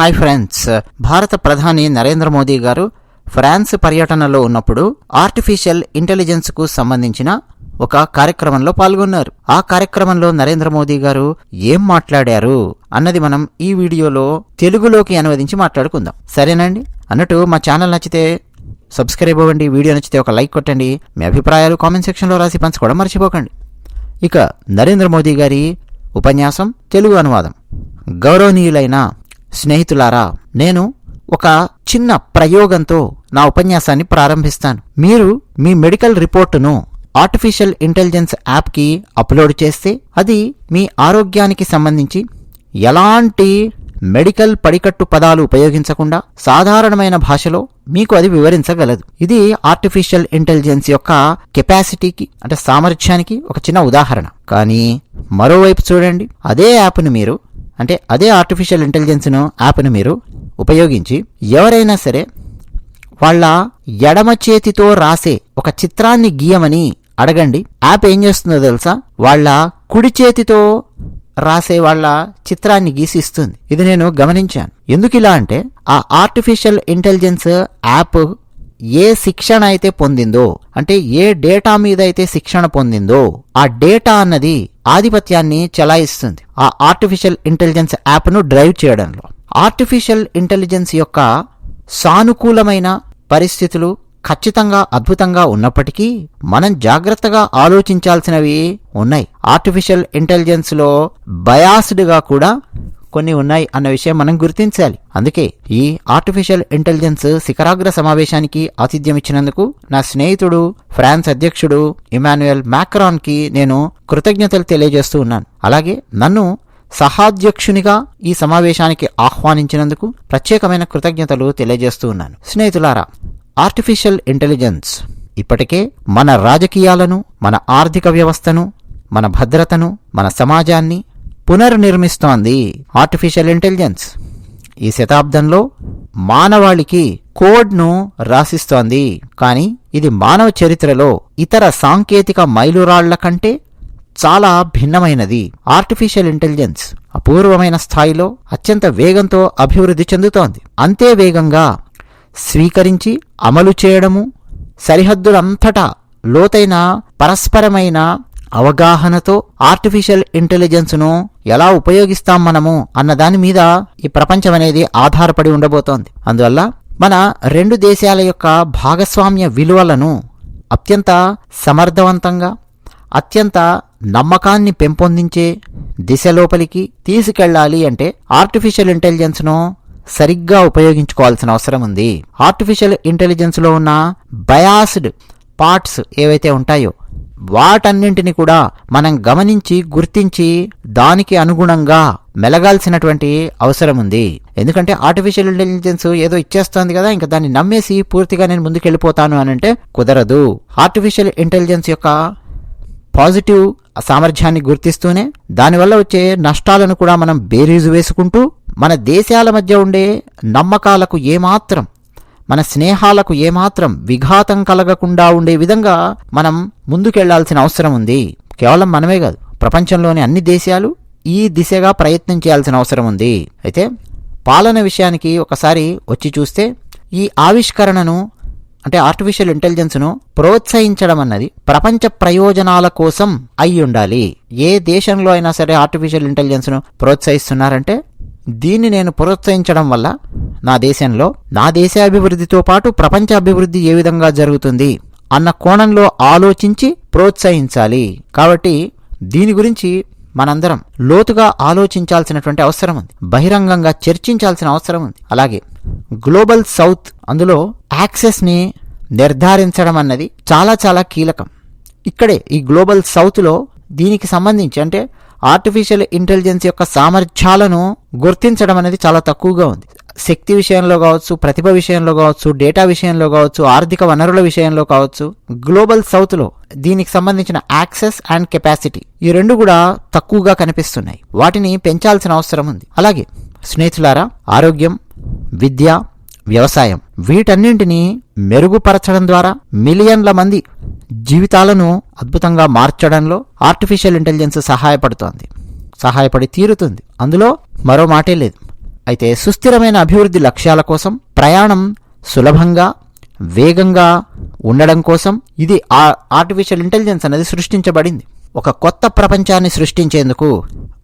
Hi friends. భారత ప్రధాని నరేంద్ర మోదీ గారు ఫ్రాన్స్ పర్యటనలో ఉన్నప్పుడు ఆర్టిఫిషియల్ ఇంటెలిజెన్స్కు సంబంధించిన ఒక కార్యక్రమంలో పాల్గొన్నారు. ఆ కార్యక్రమంలో నరేంద్ర మోదీ గారు ఏం మాట్లాడారు అన్నది మనం ఈ వీడియోలో తెలుగులోకి అనువదించి మాట్లాడుకుందాం. సరేనండి? అన్నట్టు మా ఛానల్ నచ్చితే సబ్స్క్రైబ్ అవ్వండి వీడియో నచ్చితే ఒక లైక్ కొట్టండి మీ అభిప్రాయాలు కామెంట్ సెక్షన్లో రాసి పంచుకోవడం మర్చిపోకండి. ఇక నరేంద్ర మోదీ గారి ఉపన్యాసం తెలుగు అనువాదం. గౌరవనీయులైన స్నేహితులారా నేను ఒక చిన్న ప్రయోగంతో నా ఉపన్యాసాన్ని ప్రారంభిస్తాను. మీరు మీ మెడికల్ రిపోర్టును ఆర్టిఫిషియల్ ఇంటెలిజెన్స్ యాప్కి అప్లోడ్ చేస్తే అది మీ ఆరోగ్యానికి సంబంధించి ఎలాంటి మెడికల్ పడికట్టు పదాలు ఉపయోగించకుండా సాధారణమైన భాషలో మీకు అది వివరించగలదు. ఇది ఆర్టిఫిషియల్ ఇంటెలిజెన్స్ యొక్క కెపాసిటీకి అంటే సామర్థ్యానికి ఒక చిన్న ఉదాహరణ. కానీ మరోవైపు చూడండి అదే యాప్ను మీరు అంటే అదే ఆర్టిఫిషియల్ ఇంటెలిజెన్స్ను యాప్ను మీరు ఉపయోగించి ఎవరైనా సరే వాళ్ళ ఎడమ చేతితో రాసే ఒక చిత్రాన్ని గీయమని అడగండి. యాప్ ఏం చేస్తుందో తెలుసా? వాళ్ళ కుడి చేతితో రాసే వాళ్ళ చిత్రాన్ని గీసి ఇస్తుంది. ఇది నేను గమనించాను. ఎందుకు ఇలా అంటే ఆ ఆర్టిఫిషియల్ ఇంటెలిజెన్స్ యాప్ ఏ శిక్షణ అయితే పొందిందో అంటే ఏ డేటా మీద అయితే శిక్షణ పొందిందో ఆ డేటా అన్నది ఆధిపత్యాన్ని చెలాయిస్తుంది. ఆ ఆర్టిఫిషియల్ ఇంటెలిజెన్స్ యాప్ను డ్రైవ్ చేయడంలో. ఆర్టిఫిషియల్ ఇంటెలిజెన్స్ యొక్క సానుకూలమైన పరిస్థితులు ఖచ్చితంగా అద్భుతంగా ఉన్నప్పటికీ మనం జాగ్రత్తగా ఆలోచించాల్సినవి ఉన్నాయి. ఆర్టిఫిషియల్ ఇంటెలిజెన్స్లో బయాస్డ్గా కూడా కొన్ని ఉన్నాయి అన్న విషయం మనం గుర్తించాలి. అందుకే ఈ ఆర్టిఫిషియల్ ఇంటెలిజెన్స్ శిఖరాగ్ర సమావేశానికి ఆతిథ్యం ఇచ్చినందుకు నా స్నేహితుడు ఫ్రాన్స్ అధ్యక్షుడు ఇమాన్యుయల్ మ్యాక్రాన్కి నేను కృతజ్ఞతలు తెలియజేస్తూ ఉన్నాను. అలాగే నన్ను సహాధ్యక్షునిగా ఈ సమావేశానికి ఆహ్వానించినందుకు ప్రత్యేకమైన కృతజ్ఞతలు తెలియజేస్తూ ఉన్నాను. స్నేహితులారా ఆర్టిఫిషియల్ ఇంటెలిజెన్స్ ఇప్పటికే మన రాజకీయాలను మన ఆర్థిక వ్యవస్థను మన భద్రతను మన సమాజాన్ని పునర్నిర్మిస్తోంది ఆర్టిఫిషియల్ ఇంటెలిజెన్స్ ఈ శతాబ్దంలో మానవాళికి కోడ్ను రాసిస్తోంది. కానీ ఇది మానవ చరిత్రలో ఇతర సాంకేతిక మైలురాళ్ళ కంటే చాలా భిన్నమైనది. ఆర్టిఫిషియల్ ఇంటెలిజెన్స్ అపూర్వమైన స్థాయిలో అత్యంత వేగంతో అభివృద్ధి చెందుతోంది. అంతే వేగంగా స్వీకరించి అమలు చేయడము సరిహద్దులంతటా లోతైన పరస్పరమైన అవగాహనతో ఆర్టిఫిషియల్ ఇంటెలిజెన్స్ను ఎలా ఉపయోగిస్తాం మనము అన్న దాని మీద ఈ ప్రపంచం అనేది ఆధారపడి ఉండబోతోంది. అందువల్ల మన రెండు దేశాల యొక్క భాగస్వామ్య విలువలను అత్యంత సమర్థవంతంగా అత్యంత నమ్మకాన్ని పెంపొందించే దిశలోపలికి తీసుకెళ్ళాలి తీసుకెళ్ళాలి అంటే ఆర్టిఫిషియల్ ఇంటెలిజెన్స్ను సరిగ్గా ఉపయోగించుకోవాల్సిన అవసరం ఉంది. ఆర్టిఫిషియల్ ఇంటెలిజెన్స్లో ఉన్న బయాస్డ్ పార్ట్స్ ఏవైతే ఉంటాయో వాటన్నింటిని కూడా మనం గమనించి గుర్తించి దానికి అనుగుణంగా మెలగాల్సినటువంటి అవసరం ఉంది. ఎందుకంటే ఆర్టిఫిషియల్ ఇంటెలిజెన్స్ ఏదో ఇచ్చేస్తోంది కదా ఇంకా దాన్ని నమ్మేసి పూర్తిగా నేను ముందుకెళ్ళిపోతాను అని అంటే కుదరదు. ఆర్టిఫిషియల్ ఇంటెలిజెన్స్ యొక్క పాజిటివ్ సామర్థ్యాన్ని గుర్తిస్తూనే దానివల్ల వచ్చే నష్టాలను కూడా మనం బేరీజు వేసుకుంటూ మన దేశాల మధ్య ఉండే నమ్మకాలకు ఏమాత్రం మన స్నేహాలకు ఏమాత్రం విఘాతం కలగకుండా ఉండే విధంగా మనం ముందుకెళ్ళాల్సిన అవసరం ఉంది. కేవలం మనమే కాదు ప్రపంచంలోని అన్ని దేశాలు ఈ దిశగా ప్రయత్నం చేయాల్సిన అవసరం ఉంది. అయితే పాలన విషయానికి ఒకసారి వచ్చి చూస్తే ఈ ఆవిష్కరణను అంటే ఆర్టిఫిషియల్ ఇంటెలిజెన్స్ను ప్రోత్సహించడం అన్నది ప్రపంచ ప్రయోజనాల కోసం అయి ఉండాలి ఏ దేశంలో అయినా సరే ఆర్టిఫిషియల్ ఇంటెలిజెన్స్ను ప్రోత్సహిస్తున్నారంటే దీన్ని నేను ప్రోత్సహించడం వల్ల నా దేశంలో నా దేశ అభివృద్ధితో పాటు ప్రపంచ అభివృద్ధి ఏ విధంగా జరుగుతుంది అన్న కోణంలో ఆలోచించి ప్రోత్సహించాలి. కాబట్టి దీని గురించి మనందరం లోతుగా ఆలోచించాల్సినటువంటి అవసరం ఉంది. బహిరంగంగా చర్చించాల్సిన అవసరం ఉంది. అలాగే గ్లోబల్ సౌత్ అందులో యాక్సెస్ని నిర్ధారించడం అన్నది చాలా చాలా కీలకం. ఇక్కడే ఈ గ్లోబల్ సౌత్లో దీనికి సంబంధించి అంటే ఆర్టిఫిషియల్ ఇంటెలిజెన్స్ యొక్క సామర్థ్యాలను గుర్తించడం అనేది చాలా తక్కువగా ఉంది. శక్తి విషయంలో కావచ్చు ప్రతిభ విషయంలో కావచ్చు డేటా విషయంలో కావచ్చు ఆర్థిక వనరుల విషయంలో కావచ్చు గ్లోబల్ సౌత్లో దీనికి సంబంధించిన యాక్సెస్ అండ్ కెపాసిటీ ఈ రెండు కూడా తక్కువగా కనిపిస్తున్నాయి. వాటిని పెంచాల్సిన అవసరం ఉంది. అలాగే స్నేహితులారా ఆరోగ్యం విద్య వ్యవసాయం. వీటన్నింటినీ మెరుగుపరచడం ద్వారా మిలియన్ల మంది జీవితాలను అద్భుతంగా మార్చడంలో ఆర్టిఫిషియల్ ఇంటెలిజెన్స్ సహాయపడుతోంది. సహాయపడి తీరుతుంది. అందులో మరో మాటే లేదు. అయితే సుస్థిరమైన అభివృద్ధి లక్ష్యాల కోసం ప్రయాణం సులభంగా వేగంగా ఉండడం కోసం ఇది ఆ ఆర్టిఫిషియల్ ఇంటెలిజెన్స్ అనేది సృష్టించబడింది. ఒక కొత్త ప్రపంచాన్ని సృష్టించేందుకు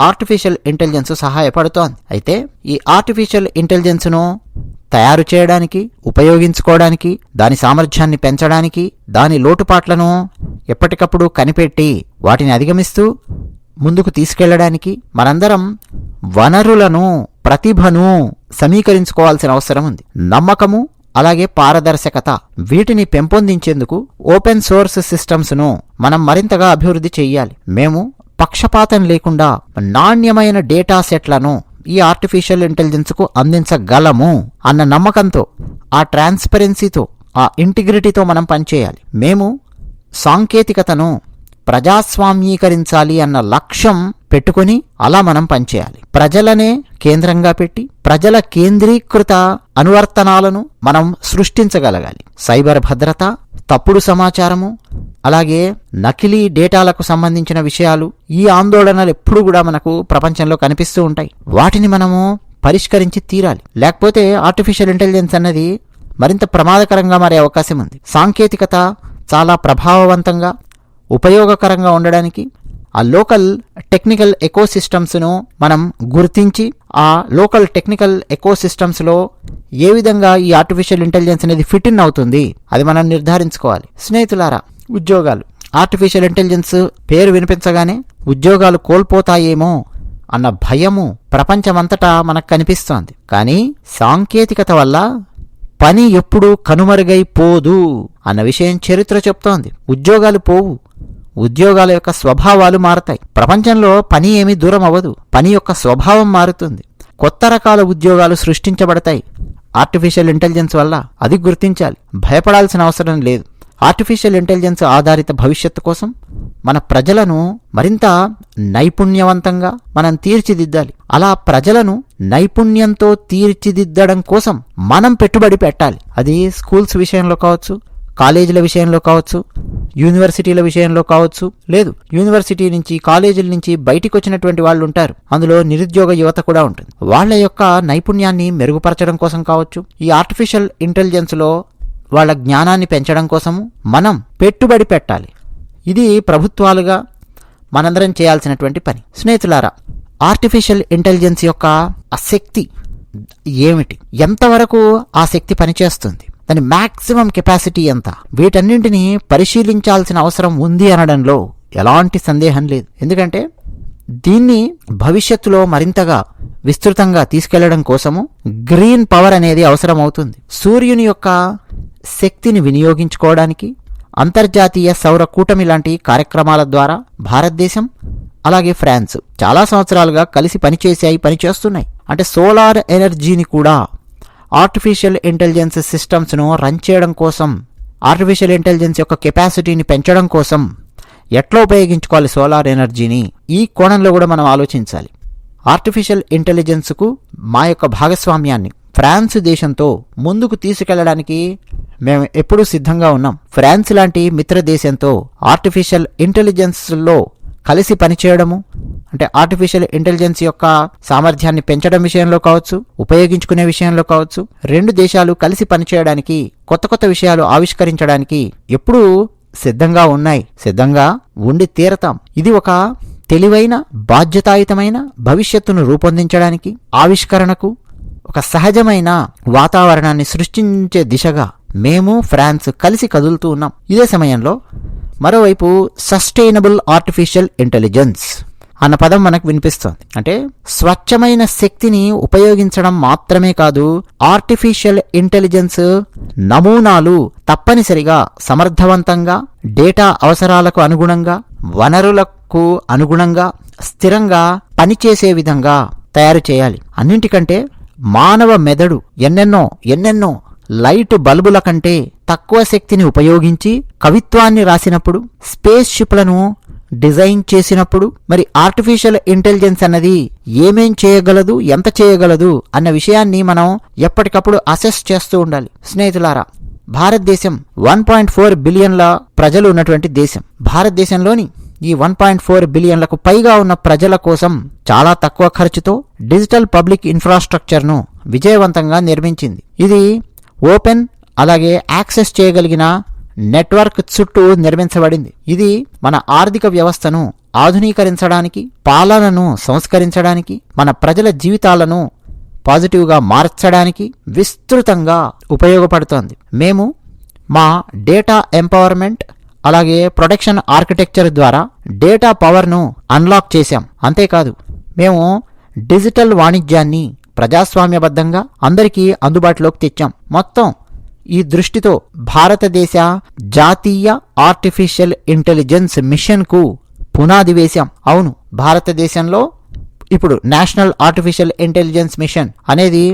ఆర్టిఫిషియల్ ఇంటెలిజెన్స్ సహాయపడుతోంది. అయితే ఈ ఆర్టిఫిషియల్ ఇంటెలిజెన్స్ను తయారు చేయడానికి ఉపయోగించుకోవడానికి దాని సామర్థ్యాన్ని పెంచడానికి దాని లోటుపాట్లను ఎప్పటికప్పుడు కనిపెట్టి వాటిని అధిగమిస్తూ ముందుకు తీసుకెళ్ళడానికి మనందరం వనరులను ప్రతిభను సమీకరించుకోవాల్సిన అవసరం ఉంది. నమ్మకము అలాగే పారదర్శకత వీటిని పెంపొందించేందుకు ఓపెన్ సోర్స్ సిస్టమ్స్ను మనం మరింతగా అభివృద్ధి చేయాలి. మేము పక్షపాతం లేకుండా నాణ్యమైన డేటా సెట్లను ఈ ఆర్టిఫిషియల్ ఇంటెలిజెన్స్కు అందించగలము అన్న నమ్మకంతో ఆ ట్రాన్స్పరెన్సీతో ఆ ఇంటిగ్రిటీతో మనం పనిచేయాలి. మేము సాంకేతికతను ప్రజాస్వామ్యీకరించాలి అన్న లక్ష్యం పెట్టుకుని అలా మనం పనిచేయాలి. ప్రజలనే కేంద్రంగా పెట్టి ప్రజల కేంద్రీకృత అనువర్తనాలను మనం సృష్టించగలగాలి. సైబర్ భద్రత తప్పుడు సమాచారము అలాగే నకిలీ డేటాలకు సంబంధించిన విషయాలు ఈ ఆందోళనలు ఎప్పుడు కూడా మనకు ప్రపంచంలో కనిపిస్తూ ఉంటాయి. వాటిని మనము పరిష్కరించి తీరాలి. లేకపోతే ఆర్టిఫిషియల్ ఇంటెలిజెన్స్ అన్నది మరింత ప్రమాదకరంగా మారే అవకాశం ఉంది. సాంకేతికత చాలా ప్రభావవంతంగా ఉపయోగకరంగా ఉండడానికి ఆ లోకల్ టెక్నికల్ ఎకోసిస్టమ్స్ను మనం గుర్తించి ఆ లోకల్ టెక్నికల్ ఎకోసిస్టమ్స్లో ఏ విధంగా ఈ ఆర్టిఫిషియల్ ఇంటెలిజెన్స్ అనేది ఫిట్ ఇన్ అవుతుంది అది మనం నిర్ధారించుకోవాలి. స్నేహితులారా ఉద్యోగాలు. ఆర్టిఫిషియల్ ఇంటెలిజెన్స్ పేరు వినిపించగానే ఉద్యోగాలు కోల్పోతాయేమో అన్న భయము ప్రపంచమంతటా మనకు కనిపిస్తోంది. కానీ సాంకేతికత వల్ల పని ఎప్పుడూ కనుమరుగైపోదు అన్న విషయం చరిత్ర చెప్తోంది. ఉద్యోగాలు పోవు. ఉద్యోగాల యొక్క స్వభావాలు మారతాయి. ప్రపంచంలో పని ఏమీ దూరం అవ్వదు. పని యొక్క స్వభావం మారుతుంది. కొత్త రకాల ఉద్యోగాలు సృష్టించబడతాయి. ఆర్టిఫిషియల్ ఇంటెలిజెన్స్ వల్ల అది గుర్తించాలి. భయపడాల్సిన అవసరం లేదు. ఆర్టిఫిషియల్ ఇంటెలిజెన్స్ ఆధారిత భవిష్యత్తు కోసం మన ప్రజలను మరింత నైపుణ్యవంతంగా మనం తీర్చిదిద్దాలి. అలా ప్రజలను నైపుణ్యంతో తీర్చిదిద్దడం కోసం మనం పెట్టుబడి పెట్టాలి. అది స్కూల్స్ విషయంలో కావచ్చు కాలేజీల విషయంలో కావచ్చు యూనివర్సిటీల విషయంలో కావచ్చు లేదు యూనివర్సిటీ నుంచి కాలేజీల నుంచి బయటికి వచ్చినటువంటి వాళ్ళు ఉంటారు. అందులో నిరుద్యోగ యువత కూడా ఉంటుంది. వాళ్ళ యొక్క నైపుణ్యాన్ని మెరుగుపరచడం కోసం కావచ్చు. ఈ ఆర్టిఫిషియల్ ఇంటెలిజెన్స్లో వాళ్ళ జ్ఞానాన్ని పెంచడం కోసము మనం పెట్టుబడి పెట్టాలి. ఇది ప్రభుత్వాలుగా మనందరం చేయాల్సినటువంటి పని. స్నేహితులారా ఆర్టిఫిషియల్ ఇంటెలిజెన్స్ యొక్క ఆ శక్తి ఏమిటి? ఎంతవరకు ఆ శక్తి పనిచేస్తుంది? దాని మ్యాక్సిమం కెపాసిటీ ఎంత? వీటన్నింటినీ పరిశీలించాల్సిన అవసరం ఉంది అనడంలో ఎలాంటి సందేహం లేదు. ఎందుకంటే దీన్ని భవిష్యత్తులో మరింతగా విస్తృతంగా తీసుకెళ్ళడం కోసము గ్రీన్ పవర్ అనేది అవసరం అవుతుంది సూర్యుని యొక్క శక్తిని వినియోగించుకోవడానికి అంతర్జాతీయ సౌర కూటమి లాంటి కార్యక్రమాల ద్వారా భారతదేశం అలాగే ఫ్రాన్స్ చాలా సంవత్సరాలుగా కలిసి పనిచేసాయి పనిచేస్తున్నాయి. అంటే సోలార్ ఎనర్జీని కూడా ఆర్టిఫిషియల్ ఇంటెలిజెన్స్ సిస్టమ్స్ను రన్ చేయడం కోసం ఆర్టిఫిషియల్ ఇంటెలిజెన్స్ యొక్క కెపాసిటీని పెంచడం కోసం ఎట్లా ఉపయోగించుకోవాలి సోలార్ ఎనర్జీని? ఈ కోణంలో కూడా మనం ఆలోచించాలి. ఆర్టిఫిషియల్ ఇంటెలిజెన్స్కు మా యొక్క భాగస్వామ్యాన్ని ఫ్రాన్స్ దేశంతో ముందుకు తీసుకెళ్ళడానికి మేము ఎప్పుడూ సిద్ధంగా ఉన్నాం. ఫ్రాన్స్ లాంటి మిత్ర దేశంతో ఆర్టిఫిషియల్ ఇంటెలిజెన్స్లో కలిసి పనిచేయడము అంటే ఆర్టిఫిషియల్ ఇంటెలిజెన్స్ యొక్క సామర్థ్యాన్ని పెంచడం విషయంలో కావచ్చు ఉపయోగించుకునే విషయంలో కావచ్చు రెండు దేశాలు కలిసి పనిచేయడానికి కొత్త కొత్త విషయాలు ఆవిష్కరించడానికి ఎప్పుడూ సిద్ధంగా ఉన్నాయి. సిద్ధంగా ఉండి తీరతాం. ఇది ఒక తెలివైన బాధ్యతాయుతమైన భవిష్యత్తును రూపొందించడానికి ఆవిష్కరణకు ఒక సహజమైన వాతావరణాన్ని సృష్టించే దిశగా మేము ఫ్రాన్స్ కలిసి కదులుతూ ఉన్నాం. ఇదే సమయంలో మరోవైపు సస్టైనబుల్ ఆర్టిఫిషియల్ ఇంటెలిజెన్స్ అన్న పదం మనకు వినిపిస్తోంది. అంటే స్వచ్ఛమైన శక్తిని ఉపయోగించడం మాత్రమే కాదు ఆర్టిఫిషియల్ ఇంటెలిజెన్స్ నమూనాలు తప్పనిసరిగా సమర్థవంతంగా డేటా అవసరాలకు అనుగుణంగా వనరులకు అనుగుణంగా స్థిరంగా పనిచేసే విధంగా తయారు చేయాలి. అన్నింటికంటే మానవ మెదడు ఎన్నెన్నో ఎన్నెన్నో లైట్ బల్బుల కంటే తక్కువ శక్తిని ఉపయోగించి కవిత్వాన్ని రాసినప్పుడు స్పేస్ షిప్లను డిజైన్ చేసినప్పుడు మరి ఆర్టిఫిషియల్ ఇంటెలిజెన్స్ అన్నది ఏమేం చేయగలదు ఎంత చేయగలదు అన్న విషయాన్ని మనం ఎప్పటికప్పుడు అసెస్ చేస్తూ ఉండాలి. స్నేహితులారా భారతదేశం వన్ పాయింట్ ఫోర్ బిలియన్ల ప్రజలు ఉన్నటువంటి దేశం. భారతదేశంలోని ఈ వన్ పాయింట్ ఫోర్ బిలియన్లకు పైగా ఉన్న ప్రజల కోసం చాలా తక్కువ ఖర్చుతో డిజిటల్ పబ్లిక్ ఇన్ఫ్రాస్ట్రక్చర్ను విజయవంతంగా నిర్మించింది. ఇది ఓపెన్ అలాగే యాక్సెస్ చేయగలిగిన నెట్వర్క్ చుట్టూ నిర్మించబడింది. ఇది మన ఆర్థిక వ్యవస్థను ఆధునీకరించడానికి పాలనను సంస్కరించడానికి మన ప్రజల జీవితాలను పాజిటివ్గా మార్చడానికి విస్తృతంగా ఉపయోగపడుతోంది. మేము మా డేటా ఎంపవర్మెంట్ అలాగే ప్రొడక్షన్ ఆర్కిటెక్చర్ ద్వారా డేటా పవర్ను అన్లాక్ చేశాం. అంతేకాదు మేము డిజిటల్ వాణిజ్యాన్ని ప్రజాస్వామ్యబద్ధంగా అందరికీ అందుబాటులోకి తెచ్చాం. మొత్తం ఈ దృష్టితో భారతదేశ జాతీయ ఆర్టిఫిషియల్ ఇంటెలిజెన్స్ మిషన్కు పునాది వేశాం. అవును భారతదేశంలో ఇప్పుడు నేషనల్ ఆర్టిఫిషియల్ ఇంటెలిజెన్స్ మిషన్ అనేది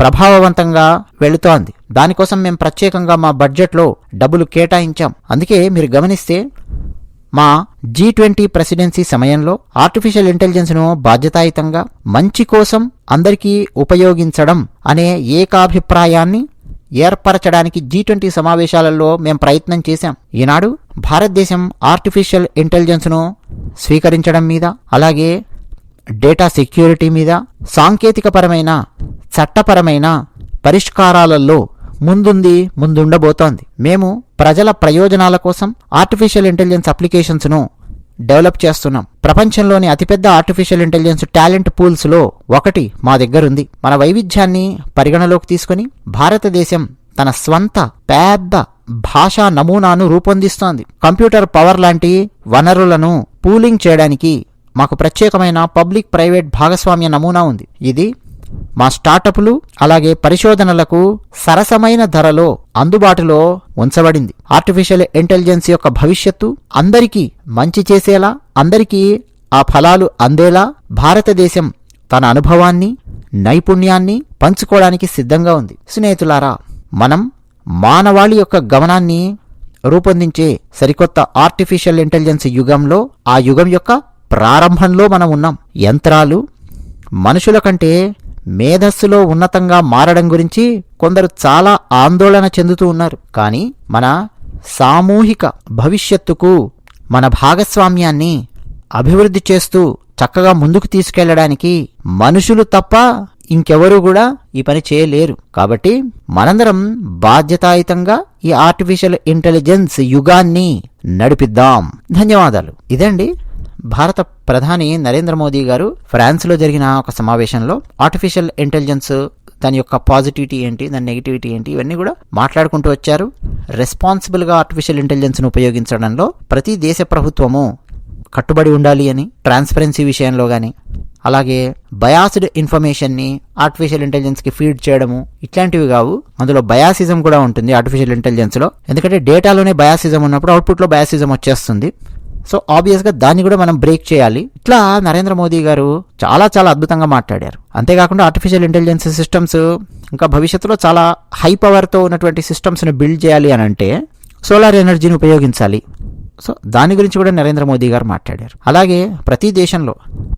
ప్రభావవంతంగా వెళుతోంది. దానికోసం మేము ప్రత్యేకంగా మా బడ్జెట్లో డబ్బులు కేటాయించాం. అందుకే మీరు గమనిస్తే మా జీ ట్వంటీ ప్రెసిడెన్సీ సమయంలో ఆర్టిఫిషియల్ ఇంటెలిజెన్స్ను బాధ్యతాయుతంగా మంచి కోసం అందరికీ ఉపయోగించడం అనే ఏకాభిప్రాయాన్ని ఏర్పరచడానికి జీ ట్వంటీ సమావేశాలలో మేము ప్రయత్నం చేశాం. ఈనాడు భారతదేశం ఆర్టిఫిషియల్ ఇంటెలిజెన్స్ను స్వీకరించడం మీద అలాగే డేటా సెక్యూరిటీ మీద సాంకేతికపరమైన చట్టపరమైన పరిష్కారాలలో ముందుంది ముందుండబోతోంది. మేము ప్రజల ప్రయోజనాల కోసం ఆర్టిఫిషియల్ ఇంటెలిజెన్స్ అప్లికేషన్స్ను డెవలప్ చేస్తున్నాం. ప్రపంచంలోని అతిపెద్ద ఆర్టిఫిషియల్ ఇంటెలిజెన్స్ టాలెంట్ పూల్స్లో ఒకటి మా దగ్గరుంది. మన వైవిధ్యాన్ని పరిగణలోకి తీసుకొని భారతదేశం తన స్వంత పెద్ద భాషా నమూనాను రూపొందిస్తోంది. కంప్యూటర్ పవర్ లాంటి వనరులను పూలింగ్ చేయడానికి మాకు ప్రత్యేకమైన పబ్లిక్ ప్రైవేట్ భాగస్వామ్య నమూనా ఉంది. ఇది మా స్టార్టప్లు అలాగే పరిశోధనలకు సరసమైన ధరలో అందుబాటులో ఉంచబడింది. ఆర్టిఫిషియల్ ఇంటెలిజెన్స్ యొక్క భవిష్యత్తు అందరికీ మంచి చేసేలా అందరికీ ఆ ఫలాలు అందేలా భారతదేశం తన అనుభవాన్ని నైపుణ్యాన్ని పంచుకోవడానికి సిద్ధంగా ఉంది. స్నేహితులారా మనం మానవాళి యొక్క గమనాన్ని రూపొందించే సరికొత్త ఆర్టిఫిషియల్ ఇంటెలిజెన్స్ యుగంలో ఆ యుగం యొక్క ప్రారంభంలో మనం ఉన్నాం. యంత్రాలు మనుషుల కంటే మేధస్సులో ఉన్నతంగా మారడం గురించి కొందరు చాలా ఆందోళన చెందుతూ ఉన్నారు. కానీ మన సామూహిక భవిష్యత్తుకు మన భాగస్వామ్యాన్ని అభివృద్ధి చేస్తూ చక్కగా ముందుకు తీసుకెళ్ళడానికి మనుషులు తప్ప ఇంకెవరూ కూడా ఈ పని చేయలేరు. కాబట్టి మనందరం బాధ్యతాయుతంగా ఈ ఆర్టిఫిషియల్ ఇంటెలిజెన్స్ యుగాన్ని నడిపిద్దాం. ధన్యవాదాలు. ఇదండి భారత ప్రధాని నరేంద్ర మోదీ గారు ఫ్రాన్స్లో జరిగిన ఒక సమావేశంలో ఆర్టిఫిషియల్ ఇంటెలిజెన్స్ దాని యొక్క పాజిటివిటీ ఏంటి దాని నెగిటివిటీ ఏంటి ఇవన్నీ కూడా మాట్లాడుకుంటూ వచ్చారు. రెస్పాన్సిబుల్గా ఆర్టిఫిషియల్ ఇంటెలిజెన్స్ను ఉపయోగించడంలో ప్రతి దేశ ప్రభుత్వము కట్టుబడి ఉండాలి అని ట్రాన్స్పరెన్సీ విషయంలో కానీ అలాగే బయాస్డ్ ఇన్ఫర్మేషన్ని ఆర్టిఫిషియల్ ఇంటెలిజెన్స్కి ఫీడ్ చేయడము ఇట్లాంటివి కావు. అందులో బయాసిజం కూడా ఉంటుంది ఆర్టిఫిషియల్ ఇంటెలిజెన్స్లో ఎందుకంటే డేటాలోనే బయాసిజం ఉన్నప్పుడు అవుట్పుట్లో బయాసిజం వచ్చేస్తుంది. సో ఆబ్వియస్గా దాన్ని కూడా మనం బ్రేక్ చేయాలి. ఇట్లా నరేంద్ర మోదీ గారు చాలా చాలా అద్భుతంగా మాట్లాడారు. అంతేకాకుండా ఆర్టిఫిషియల్ ఇంటెలిజెన్స్ సిస్టమ్స్ ఇంకా భవిష్యత్తులో చాలా హై పవర్తో ఉన్నటువంటి సిస్టమ్స్ని బిల్డ్ చేయాలి అని అంటే సోలార్ ఎనర్జీని ఉపయోగించాలి. సో దాని గురించి కూడా నరేంద్ర మోదీ గారు మాట్లాడారు. అలాగే ప్రతి దేశంలో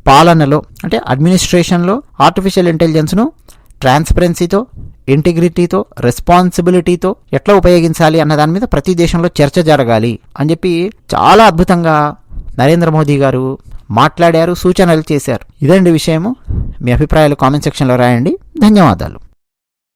పాలనలో అంటే అడ్మినిస్ట్రేషన్లో ఆర్టిఫిషియల్ ఇంటెలిజెన్స్ను ట్రాన్స్పరెన్సీతో ఇంటిగ్రిటీతో రెస్పాన్సిబిలిటీతో ఎట్లా ఉపయోగించాలి అన్న దాని మీద ప్రతి దేశంలో చర్చ జరగాలి అని చెప్పి చాలా అద్భుతంగా నరేంద్ర మోదీ గారు మాట్లాడారు సూచనలు చేశారు. ఇదండి విషయము. మీ అభిప్రాయాలు కామెంట్ సెక్షన్లో రాయండి. ధన్యవాదాలు.